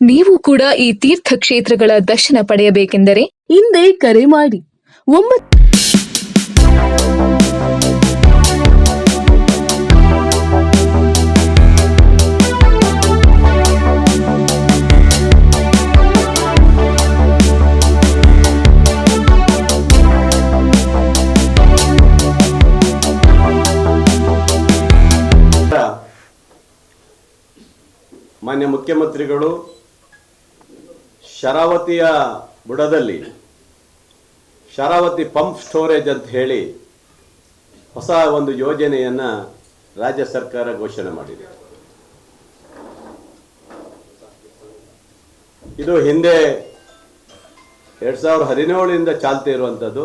ನೀವು ಕೂಡ ಈ ತೀರ್ಥ ಕ್ಷೇತ್ರಗಳ ದರ್ಶನ ಪಡೆಯಬೇಕೆಂದರೆ ಹಿಂದೆ ಕರೆ ಮಾಡಿ. ಒಂಬತ್ತು ಮಾನ್ಯ ಮುಖ್ಯಮಂತ್ರಿಗಳು ಶರಾವತಿಯ ಬುಡದಲ್ಲಿ ಶರಾವತಿ ಪಂಪ್ ಸ್ಟೋರೇಜ್ ಅಂತ ಹೇಳಿ ಹೊಸ ಒಂದು ಯೋಜನೆಯನ್ನು ರಾಜ್ಯ ಸರ್ಕಾರ ಘೋಷಣೆ ಮಾಡಿದೆ. ಇದು ಹಿಂದೆ ಎರಡು ಸಾವಿರದ ಹದಿನೇಳರಿಂದ ಚಾಲ್ತಿ ಇರುವಂಥದ್ದು.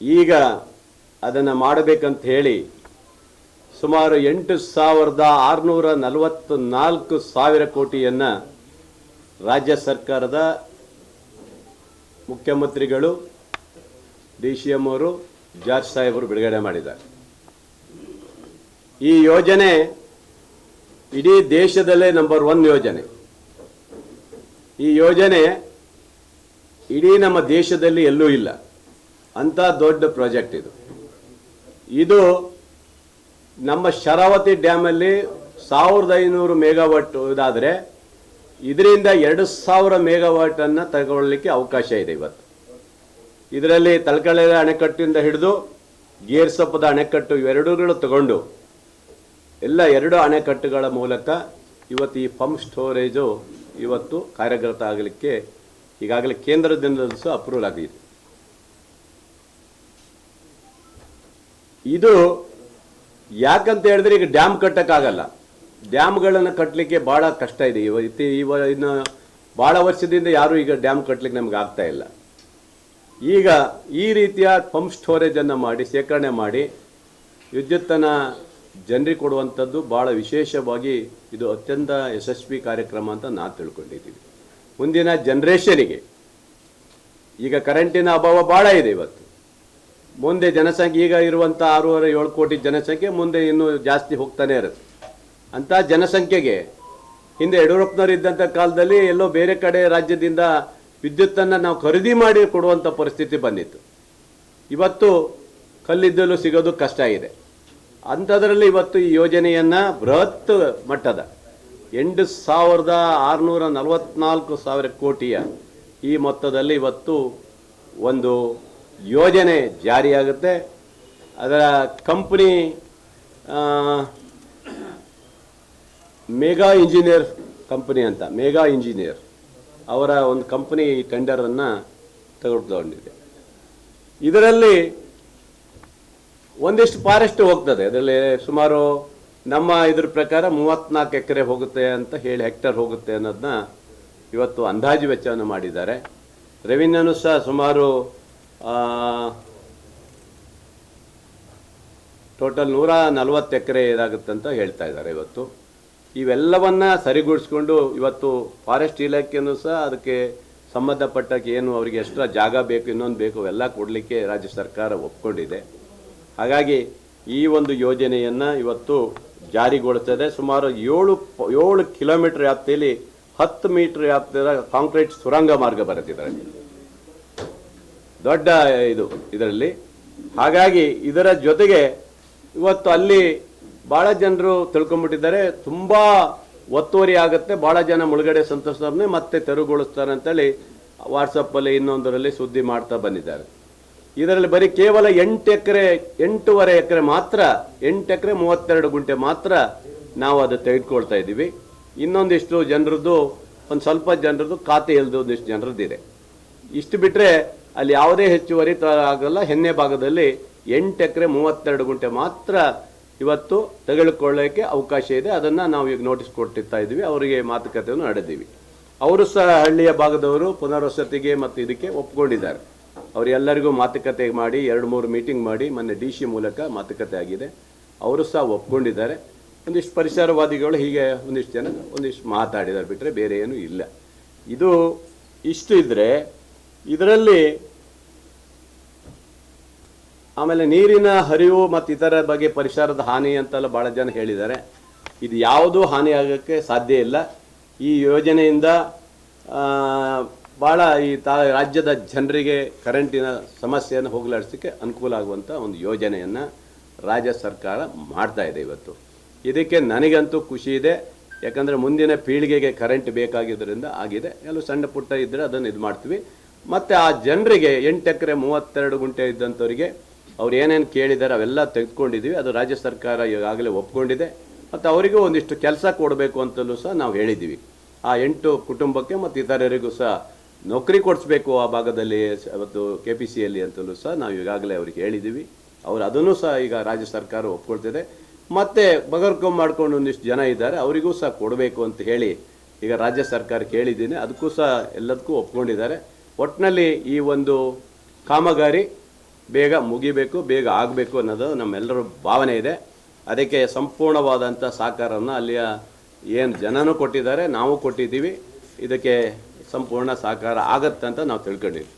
ಈಗ ಅದನ್ನು ಮಾಡಬೇಕಂತ ಹೇಳಿ ಸುಮಾರು ಎಂಟು ಸಾವಿರದ ಆರುನೂರ ನಲವತ್ತು ನಾಲ್ಕು ಸಾವಿರ ಕೋಟಿಯನ್ನು ರಾಜ್ಯ ಸರ್ಕಾರದ ಮುಖ್ಯಮಂತ್ರಿಗಳು ಡಿ ಸಿ ಎಂ ಅವರು, ಜಾರ್ಜ್ ಸಾಹೇಬರು ಬಿಡುಗಡೆ ಮಾಡಿದ್ದಾರೆ. ಈ ಯೋಜನೆ ಇಡೀ ದೇಶದಲ್ಲೇ ನಂಬರ್ ಒನ್ ಯೋಜನೆ. ಈ ಯೋಜನೆ ಇಡೀ ನಮ್ಮ ದೇಶದಲ್ಲಿ ಎಲ್ಲೂ ಇಲ್ಲ. ಅಂತ ದೊಡ್ಡ ಪ್ರಾಜೆಕ್ಟ್ ಇದು. ಇದು ನಮ್ಮ ಶರಾವತಿ ಡ್ಯಾಮಲ್ಲಿ ಸಾವಿರದ ಐನೂರು ಮೆಗಾವಟ್ ಇದಾದರೆ ಇದರಿಂದ ಎರಡು ಸಾವಿರ ಮೆಗಾವಾಟನ್ನು ತಗೊಳ್ಳಿಕ್ಕೆ ಅವಕಾಶ ಇದೆ ಇವತ್ತು. ಇದರಲ್ಲಿ ತಲಕಳೆ ಅಣೆಕಟ್ಟಿಂದ ಹಿಡಿದು ಗೇರ್ಸಪ್ಪದ ಅಣೆಕಟ್ಟು ಇವೆರಡೂಗಳು ತಗೊಂಡು ಎಲ್ಲ ಎರಡು ಅಣೆಕಟ್ಟುಗಳ ಮೂಲಕ ಇವತ್ತು ಈ ಪಂಪ್ ಸ್ಟೋರೇಜು ಇವತ್ತು ಕಾರ್ಯಗತ ಆಗಲಿಕ್ಕೆ ಈಗಾಗಲೇ ಕೇಂದ್ರದಿಂದಲೂ ಸಹ ಅಪ್ರೂವಲ್ ಆಗಿದೆ. ಇದು ಯಾಕಂತ ಹೇಳಿದ್ರೆ ಈಗ ಡ್ಯಾಮ್ ಕಟ್ಟಕ್ಕಾಗಲ್ಲ. ಡ್ಯಾಮ್ಗಳನ್ನು ಕಟ್ಟಲಿಕ್ಕೆ ಭಾಳ ಕಷ್ಟ ಇದೆ. ಇವತ್ತು ಇವ ಇನ್ನು ಭಾಳ ವರ್ಷದಿಂದ ಯಾರು ಈಗ ಡ್ಯಾಮ್ ಕಟ್ಟಲಿಕ್ಕೆ ನಮ್ಗೆ ಆಗ್ತಾ ಇಲ್ಲ. ಈಗ ಈ ರೀತಿಯ ಪಂಪ್ ಸ್ಟೋರೇಜನ್ನು ಮಾಡಿ, ಶೇಖರಣೆ ಮಾಡಿ ವಿದ್ಯುತ್ತನ್ನು ಜನರಿಗೆ ಕೊಡುವಂಥದ್ದು ಭಾಳ ವಿಶೇಷವಾಗಿ ಇದು ಅತ್ಯಂತ ಯಶಸ್ವಿ ಕಾರ್ಯಕ್ರಮ ಅಂತ ನಾವು ತಿಳ್ಕೊಂಡಿದ್ದೀವಿ ಮುಂದಿನ ಜನ್ರೇಷನಿಗೆ ಈಗ ಕರೆಂಟಿನ ಅಭಾವ ಭಾಳ ಇದೆ ಇವತ್ತು. ಮುಂದೆ ಜನಸಂಖ್ಯೆ ಈಗ ಇರುವಂಥ ಆರೂವರೆ ಏಳು ಕೋಟಿ ಜನಸಂಖ್ಯೆ ಮುಂದೆ ಇನ್ನೂ ಜಾಸ್ತಿ ಹೋಗ್ತಾನೆ ಇರುತ್ತೆ. ಅಂಥ ಜನಸಂಖ್ಯೆಗೆ. ಹಿಂದೆ ಯಡಿಯೂರಪ್ಪನವರು ಇದ್ದಂಥ ಕಾಲದಲ್ಲಿ ಎಲ್ಲೋ ಬೇರೆ ಕಡೆ ರಾಜ್ಯದಿಂದ ವಿದ್ಯುತ್ತನ್ನು ನಾವು ಖರೀದಿ ಮಾಡಿ ಕೊಡುವಂಥ ಪರಿಸ್ಥಿತಿ ಬಂದಿತ್ತು. ಇವತ್ತು ಕಲ್ಲಿದ್ದಲು ಸಿಗೋದು ಕಷ್ಟ ಇದೆ. ಅಂಥದ್ರಲ್ಲಿ ಇವತ್ತು ಈ ಯೋಜನೆಯನ್ನು ಬೃಹತ್ ಮಟ್ಟದ ಎಂಟು ಸಾವಿರದ ಆರುನೂರ ನಲವತ್ನಾಲ್ಕು ಸಾವಿರ ಕೋಟಿಯ ಈ ಮೊತ್ತದಲ್ಲಿ ಇವತ್ತು ಒಂದು ಯೋಜನೆ ಜಾರಿಯಾಗುತ್ತೆ. ಅದರ ಕಂಪ್ನಿ ಮೇಗಾ ಇಂಜಿನಿಯರ್ ಕಂಪನಿ ಅಂತ ಮೇಗಾ ಇಂಜಿನಿಯರ್ ಅವರ ಒಂದು ಕಂಪನಿ ಟೆಂಡರನ್ನು ತೆಗೆದುಕೊಂಡಿದೆ. ಇದರಲ್ಲಿ ಒಂದಿಷ್ಟು ಫಾರೆಸ್ಟ್ ಹೋಗ್ತದೆ, ಅದರಲ್ಲಿ ಸುಮಾರು ನಮ್ಮ ಇದ್ರ ಪ್ರಕಾರ ಮೂವತ್ನಾಲ್ಕು ಎಕರೆ ಹೋಗುತ್ತೆ ಅಂತ ಹೇಳಿ ಹೆಕ್ಟರ್ ಹೋಗುತ್ತೆ ಅನ್ನೋದನ್ನ ಇವತ್ತು ಅಂದಾಜು ವೆಚ್ಚವನ್ನು ಮಾಡಿದ್ದಾರೆ. ರೆವಿನ್ಯೂನು ಸಹ ಸುಮಾರು ಟೋಟಲ್ ನೂರ ನಲವತ್ತು ಎಕರೆ ಇದಾಗುತ್ತೆ ಅಂತ ಹೇಳ್ತಾ ಇದ್ದಾರೆ ಇವತ್ತು. ಇವೆಲ್ಲವನ್ನ ಸರಿಗೂಡಿಸ್ಕೊಂಡು ಇವತ್ತು ಫಾರೆಸ್ಟ್ ಇಲಾಖೆಯೂ ಸಹ ಅದಕ್ಕೆ ಸಂಬಂಧಪಟ್ಟಕ್ಕೆ ಏನು ಅವರಿಗೆ ಎಕ್ಸ್ಟ್ರಾ ಜಾಗ ಬೇಕು, ಇನ್ನೊಂದು ಬೇಕು ಎಲ್ಲ ಕೊಡಲಿಕ್ಕೆ ರಾಜ್ಯ ಸರ್ಕಾರ ಒಪ್ಕೊಂಡಿದೆ. ಹಾಗಾಗಿ ಈ ಒಂದು ಯೋಜನೆಯನ್ನು ಇವತ್ತು ಜಾರಿಗೊಳಿಸ್ತದೆ. ಸುಮಾರು ಏಳು ಏಳು ಕಿಲೋಮೀಟರ್ ವ್ಯಾಪ್ತಿಯಲ್ಲಿ ಹತ್ತು ಮೀಟರ್ ವ್ಯಾಪ್ತಿಯ ಕಾಂಕ್ರೀಟ್ ಸುರಂಗ ಮಾರ್ಗ ಬರುತ್ತಿದ್ದಾರೆ ದೊಡ್ಡ ಇದು ಇದರಲ್ಲಿ. ಹಾಗಾಗಿ ಇದರ ಜೊತೆಗೆ ಇವತ್ತು ಅಲ್ಲಿ ಭಾಳ ಜನರು ತಿಳ್ಕೊಂಡ್ಬಿಟ್ಟಿದ್ದಾರೆ. ತುಂಬ ಒತ್ತುವರಿ ಆಗುತ್ತೆ. ಭಾಳ ಜನ ಮುಳುಗಡೆ ಸಂತೋಷನೇ ಮತ್ತೆ ತೆರವುಗೊಳಿಸ್ತಾರೆ ಅಂತೇಳಿ ವಾಟ್ಸಪ್ಪಲ್ಲಿ ಇನ್ನೊಂದರಲ್ಲಿ ಸುದ್ದಿ ಮಾಡ್ತಾ ಬಂದಿದ್ದಾರೆ. ಇದರಲ್ಲಿ ಬರೀ ಕೇವಲ ಎಂಟು ಎಕರೆ, ಎಂಟೂವರೆ ಎಕರೆ ಮಾತ್ರ, ಎಂಟು ಎಕರೆ ಮೂವತ್ತೆರಡು ಗುಂಟೆ ಮಾತ್ರ ನಾವು ಅದು ತೆಗೆದುಕೊಳ್ತಾ ಇದ್ದೀವಿ. ಇನ್ನೊಂದಿಷ್ಟು ಜನರದ್ದು, ಒಂದು ಸ್ವಲ್ಪ ಜನರದ್ದು ಖಾತೆ ಇಲ್ಲದ ಒಂದಿಷ್ಟು ಜನರದ್ದಿದೆ ಇಷ್ಟು ಬಿಟ್ಟರೆ ಅಲ್ಲಿ ಯಾವುದೇ ಹೆಚ್ಚುವರಿ ಆಗಲ್ಲ. ಹೆನ್ನೆ ಭಾಗದಲ್ಲಿ ಎಂಟು ಎಕರೆ ಮೂವತ್ತೆರಡು ಗುಂಟೆ ಮಾತ್ರ ಇವತ್ತು ತೆಗೆದುಕೊಳ್ಳೋಕ್ಕೆ ಅವಕಾಶ ಇದೆ. ಅದನ್ನು ನಾವು ಈಗ ನೋಟಿಸ್ ಕೊಟ್ಟಿರ್ತಾ ಇದ್ದೀವಿ. ಅವರಿಗೆ ಮಾತುಕತೆಯನ್ನು ನಡೆದೀವಿ. ಅವರು ಸಹ ಹಳ್ಳಿಯ ಭಾಗದವರು ಪುನರ್ವಸತಿಗೆ ಮತ್ತು ಇದಕ್ಕೆ ಒಪ್ಕೊಂಡಿದ್ದಾರೆ. ಅವರೆಲ್ಲರಿಗೂ ಮಾತುಕತೆ ಮಾಡಿ, ಎರಡು ಮೂರು ಮೀಟಿಂಗ್ ಮಾಡಿ, ಮೊನ್ನೆ ಡಿ ಸಿ ಮೂಲಕ ಮಾತುಕತೆ ಆಗಿದೆ. ಅವರು ಸಹ ಒಪ್ಕೊಂಡಿದ್ದಾರೆ. ಒಂದಿಷ್ಟು ಪರಿಸರವಾದಿಗಳು ಹೀಗೆ ಒಂದಿಷ್ಟು ಜನ ಒಂದಿಷ್ಟು ಮಾತಾಡಿದ್ದಾರೆ ಬಿಟ್ಟರೆ ಬೇರೆ ಏನೂ ಇಲ್ಲ. ಇದು ಇಷ್ಟು ಇದ್ದರೆ ಇದರಲ್ಲಿ ಆಮೇಲೆ ನೀರಿನ ಹರಿವು ಮತ್ತು ಇತರ ಬಗ್ಗೆ ಪರಿಸರದ ಹಾನಿ ಅಂತೆಲ್ಲ ಭಾಳ ಜನ ಹೇಳಿದ್ದಾರೆ. ಇದು ಯಾವುದೂ ಹಾನಿ ಆಗೋಕ್ಕೆ ಸಾಧ್ಯ ಇಲ್ಲ. ಈ ಯೋಜನೆಯಿಂದ ಭಾಳ ಈ ತಾ, ರಾಜ್ಯದ ಜನರಿಗೆ ಕರೆಂಟಿನ ಸಮಸ್ಯೆಯನ್ನು ಹೋಗಲಾಡಿಸೋಕ್ಕೆ ಅನುಕೂಲ ಆಗುವಂಥ ಒಂದು ಯೋಜನೆಯನ್ನು ರಾಜ್ಯ ಸರ್ಕಾರ ಮಾಡ್ತಾ ಇದೆ ಇವತ್ತು. ಇದಕ್ಕೆ ನನಗಂತೂ ಖುಷಿ ಇದೆ. ಯಾಕಂದರೆ ಮುಂದಿನ ಪೀಳಿಗೆಗೆ ಕರೆಂಟ್ ಬೇಕಾಗಿದ್ದರಿಂದ ಆಗಿದೆ. ಎಲ್ಲೂ ಸಣ್ಣ ಪುಟ್ಟ ಇದ್ದರೆ ಅದನ್ನು ಇದು ಮಾಡ್ತೀವಿ. ಮತ್ತು ಆ ಜನರಿಗೆ ಎಂಟು ಎಕರೆ, ಮೂವತ್ತೆರಡು ಗುಂಟೆ ಇದ್ದಂಥವರಿಗೆ ಅವ್ರು ಏನೇನು ಕೇಳಿದ್ದಾರೆ ಅವೆಲ್ಲ ತೆಗೆದುಕೊಂಡಿದ್ದೀವಿ ಅದು ರಾಜ್ಯ ಸರ್ಕಾರ ಈಗಾಗಲೇ ಒಪ್ಕೊಂಡಿದೆ. ಮತ್ತು ಅವರಿಗೂ ಒಂದಿಷ್ಟು ಕೆಲಸ ಕೊಡಬೇಕು ಅಂತಲೂ ಸಹ ನಾವು ಹೇಳಿದ್ದೀವಿ ಆ ಎಂಟು ಕುಟುಂಬಕ್ಕೆ ಮತ್ತು ಇತರರಿಗೂ ಸಹ ನೌಕರಿ ಕೊಡಿಸ್ಬೇಕು ಆ ಭಾಗದಲ್ಲಿ ಮತ್ತು ಕೆ ಪಿ ಸಿಯಲ್ಲಿ ಅಂತಲೂ ಸಹ ನಾವು ಈಗಾಗಲೇ ಅವ್ರಿಗೆ ಹೇಳಿದ್ದೀವಿ ಅವರು ಅದನ್ನು ಸಹ ಈಗ ರಾಜ್ಯ ಸರ್ಕಾರ ಒಪ್ಕೊಳ್ತಿದೆ. ಮತ್ತು ಬಗರ್ಕೊಂಬ್ ಮಾಡ್ಕೊಂಡು ಒಂದಿಷ್ಟು ಜನ ಇದ್ದಾರೆ. ಅವರಿಗೂ ಸಹ ಕೊಡಬೇಕು ಅಂತ ಹೇಳಿ ಈಗ ರಾಜ್ಯ ಸರ್ಕಾರ ಕೇಳಿದ್ದೀನಿ. ಅದಕ್ಕೂ ಸಹ ಎಲ್ಲದಕ್ಕೂ ಒಪ್ಕೊಂಡಿದ್ದಾರೆ. ಒಟ್ಟಿನಲ್ಲಿ ಈ ಒಂದು ಕಾಮಗಾರಿ ಬೇಗ ಮುಗಿಬೇಕು, ಬೇಗ ಆಗಬೇಕು ಅನ್ನೋದು ನಮ್ಮೆಲ್ಲರ ಭಾವನೆ ಇದೆ. ಅದಕ್ಕೆ ಸಂಪೂರ್ಣವಾದಂಥ ಸಹಕಾರವನ್ನು ಅಲ್ಲಿಯ ಏನು ಜನನೂ ಕೊಟ್ಟಿದ್ದಾರೆ, ನಾವು ಕೊಟ್ಟಿದ್ದೀವಿ. ಇದಕ್ಕೆ ಸಂಪೂರ್ಣ ಸಹಕಾರ ಆಗತ್ತಂತ ನಾವು ತಿಳ್ಕೊಂಡಿದ್ದೀವಿ.